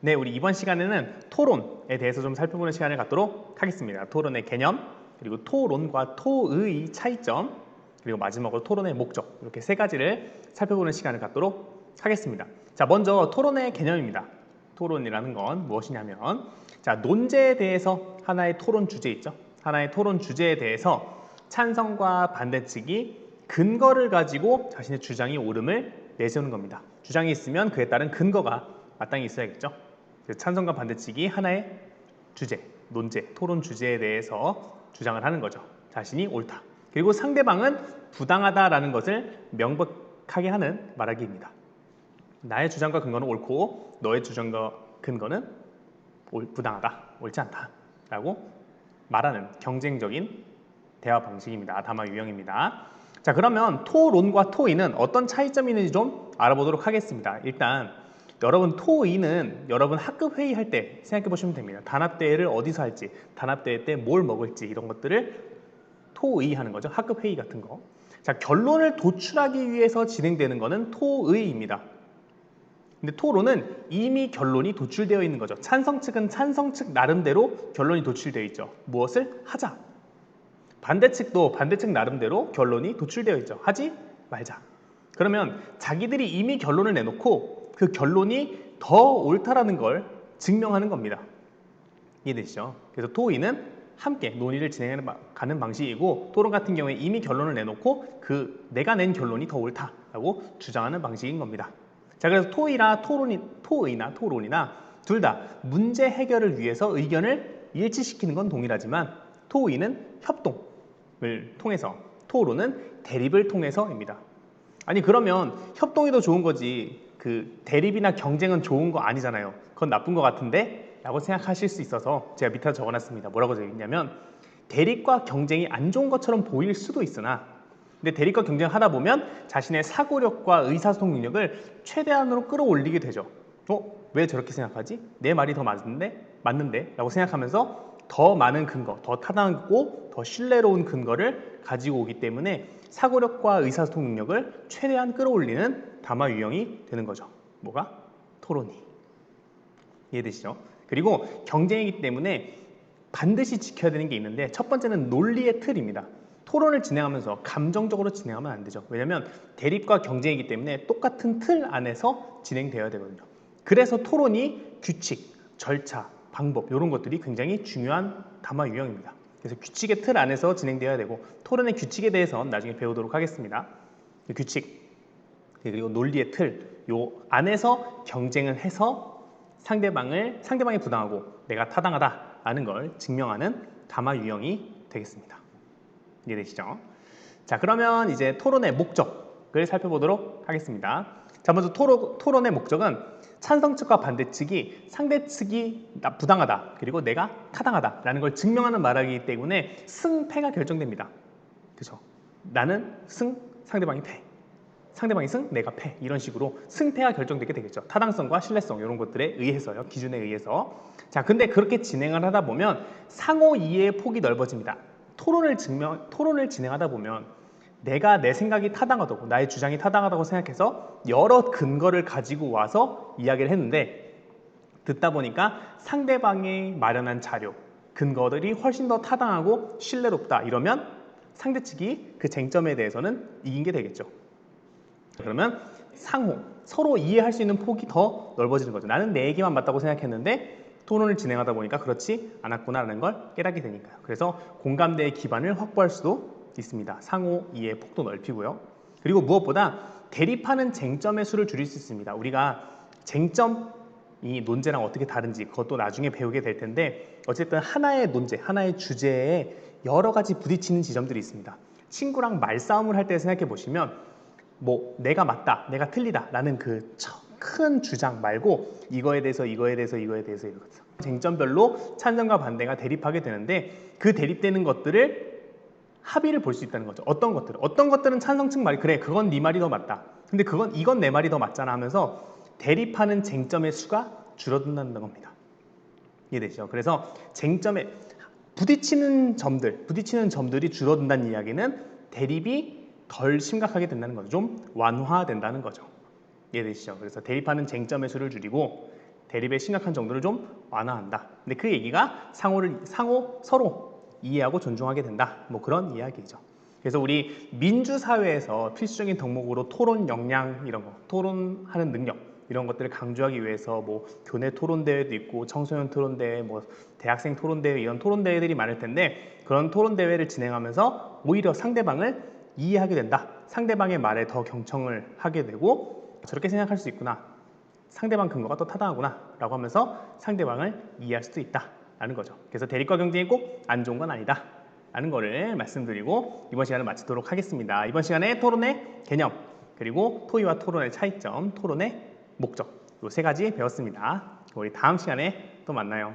네, 우리 이번 시간에는 토론에 대해서 좀 살펴보는 시간을 갖도록 하겠습니다. 토론의 개념, 그리고 토론과 토의 차이점, 그리고 마지막으로 토론의 목적 이렇게 세 가지를 살펴보는 시간을 갖도록 하겠습니다. 자, 먼저 토론의 개념입니다. 토론이라는 건 무엇이냐면 자, 논제에 대해서 하나의 토론 주제 있죠. 하나의 토론 주제에 대해서 찬성과 반대 측이 근거를 가지고 자신의 주장이 옳음을 내세우는 겁니다. 주장이 있으면 그에 따른 근거가 마땅히 있어야겠죠. 그래서 찬성과 반대측이 하나의 주제, 논제, 토론 주제에 대해서 주장을 하는 거죠. 자신이 옳다. 그리고 상대방은 부당하다라는 것을 명백하게 하는 말하기입니다. 나의 주장과 근거는 옳고 너의 주장과 근거는 옳- 부당하다, 옳지 않다 라고 말하는 경쟁적인 대화 방식입니다. 담화 유형입니다. 자 그러면 토론과 토의는 어떤 차이점이 있는지 좀 알아보도록 하겠습니다. 일단 여러분 토의는 여러분 학급 회의할 때 생각해 보시면 됩니다. 단합대회를 어디서 할지, 단합대회 때 뭘 먹을지 이런 것들을 토의하는 거죠. 학급 회의 같은 거. 자 결론을 도출하기 위해서 진행되는 거는 토의입니다. 근데 토론은 이미 결론이 도출되어 있는 거죠. 찬성 측은 찬성 측 나름대로 결론이 도출되어 있죠. 무엇을 하자. 반대 측도 반대 측 나름대로 결론이 도출되어 있죠. 하지 말자. 그러면 자기들이 이미 결론을 내놓고 그 결론이 더 옳다라는 걸 증명하는 겁니다. 이해되시죠? 그래서 토의는 함께 논의를 진행하는 방식이고 토론 같은 경우에 이미 결론을 내놓고 그 내가 낸 결론이 더 옳다라고 주장하는 방식인 겁니다. 자, 그래서 토의나 토론이 토의나 토론이나 둘 다 문제 해결을 위해서 의견을 일치시키는 건 동일하지만 토의는 협동을 통해서 토론은 대립을 통해서입니다. 아니 그러면 협동이 더 좋은 거지 그 대립이나 경쟁은 좋은 거 아니잖아요. 그건 나쁜 거 같은데 라고 생각하실 수 있어서 제가 밑에 적어놨습니다. 뭐라고 적어있냐면 대립과 경쟁이 안 좋은 것처럼 보일 수도 있으나 근데 대립과 경쟁을 하다 보면 자신의 사고력과 의사소통 능력을 최대한으로 끌어올리게 되죠. 어? 왜 저렇게 생각하지? 내 말이 더 맞는데? 맞는데? 라고 생각하면서 더 많은 근거, 더 타당하고 더 신뢰로운 근거를 가지고 오기 때문에 사고력과 의사소통 능력을 최대한 끌어올리는 담화 유형이 되는 거죠. 뭐가? 토론이. 이해되시죠? 그리고 경쟁이기 때문에 반드시 지켜야 되는 게 있는데 첫 번째는 논리의 틀입니다. 토론을 진행하면서 감정적으로 진행하면 안 되죠. 왜냐하면 대립과 경쟁이기 때문에 똑같은 틀 안에서 진행되어야 되거든요. 그래서 토론이 규칙, 절차, 방법 이런 것들이 굉장히 중요한 담화 유형입니다. 그래서 규칙의 틀 안에서 진행되어야 되고 토론의 규칙에 대해서 나중에 배우도록 하겠습니다. 그 규칙 그리고 논리의 틀 요 안에서 경쟁을 해서 상대방을 상대방이 부당하고 내가 타당하다라는 걸 증명하는 담화 유형이 되겠습니다. 이해되시죠? 자 그러면 이제 토론의 목적을 살펴보도록 하겠습니다. 자 먼저 토론, 토론 의 목적은 찬성 측과 반대 측이 상대 측이 나- 부당하다 그리고 내가 타당하다라는 걸 증명하는 말하기 때문에 승패가 결정됩니다. 그죠? 나는 승, 상대방이 패. 상대방이 승, 내가 패. 이런 식으로 승패가 결정되게 되겠죠. 타당성과 신뢰성 이런 것들에 의해서요. 기준에 의해서. 자, 근데 그렇게 진행을 하다 보면 상호 이해의 폭이 넓어집니다. 토론을 증명 토론을 진행하다 보면 내가 내 생각이 타당하다고 나의 주장이 타당하다고 생각해서 여러 근거를 가지고 와서 이야기를 했는데 듣다 보니까 상대방이 마련한 자료, 근거들이 훨씬 더 타당하고 신뢰롭다 이러면 상대 측이 그 쟁점에 대해서는 이긴 게 되겠죠. 그러면 상호, 서로 이해할 수 있는 폭이 더 넓어지는 거죠. 나는 내 얘기만 맞다고 생각했는데 토론을 진행하다 보니까 그렇지 않았구나라는 걸 깨닫게 되니까요. 그래서 공감대의 기반을 확보할 수도 있습니다. 상호 이해 폭도 넓히고요. 그리고 무엇보다 대립하는 쟁점의 수를 줄일 수 있습니다. 우리가 쟁점이 논제랑 어떻게 다른지 그것도 나중에 배우게 될 텐데 어쨌든 하나의 논제, 하나의 주제에 여러 가지 부딪히는 지점들이 있습니다. 친구랑 말싸움을 할 때 생각해 보시면 뭐 내가 맞다, 내가 틀리다라는 그 큰 주장 말고 이거에 대해서 이거에 대해서 이거에 대해서 이거 쟁점별로 찬성과 반대가 대립하게 되는데 그 대립되는 것들을 합의를 볼 수 있다는 거죠. 어떤 것들은 어떤 것들은 찬성 측 말이 그래 그건 네 말이 더 맞다. 근데 그건 이건 내 말이 더 맞잖아 하면서 대립하는 쟁점의 수가 줄어든다는 겁니다. 이해되시죠? 그래서 쟁점에 부딪히는 점들, 부딪히는 점들이 줄어든다는 이야기는 대립이 덜 심각하게 된다는 거죠. 좀 완화된다는 거죠. 이해되시죠? 그래서 대립하는 쟁점의 수를 줄이고 대립의 심각한 정도를 좀 완화한다. 근데 그 얘기가 상호를 상호 서로 이해하고 존중하게 된다. 뭐 그런 이야기죠. 그래서 우리 민주 사회에서 필수적인 덕목으로 토론 역량 이런 거, 토론하는 능력 이런 것들을 강조하기 위해서 뭐 교내 토론 대회도 있고 청소년 토론 대회, 뭐 대학생 토론 대회 이런 토론 대회들이 많을 텐데 그런 토론 대회를 진행하면서 오히려 상대방을 이해하게 된다. 상대방의 말에 더 경청을 하게 되고 저렇게 생각할 수 있구나. 상대방 근거가 또 타당하구나 라고 하면서 상대방을 이해할 수도 있다 라는 거죠. 그래서 대립과 경쟁이 꼭 안 좋은 건 아니다. 라는 거를 말씀드리고 이번 시간을 마치도록 하겠습니다. 이번 시간에 토론의 개념 그리고 토의와 토론의 차이점, 토론의 목적 이 세 가지 배웠습니다. 우리 다음 시간에 또 만나요.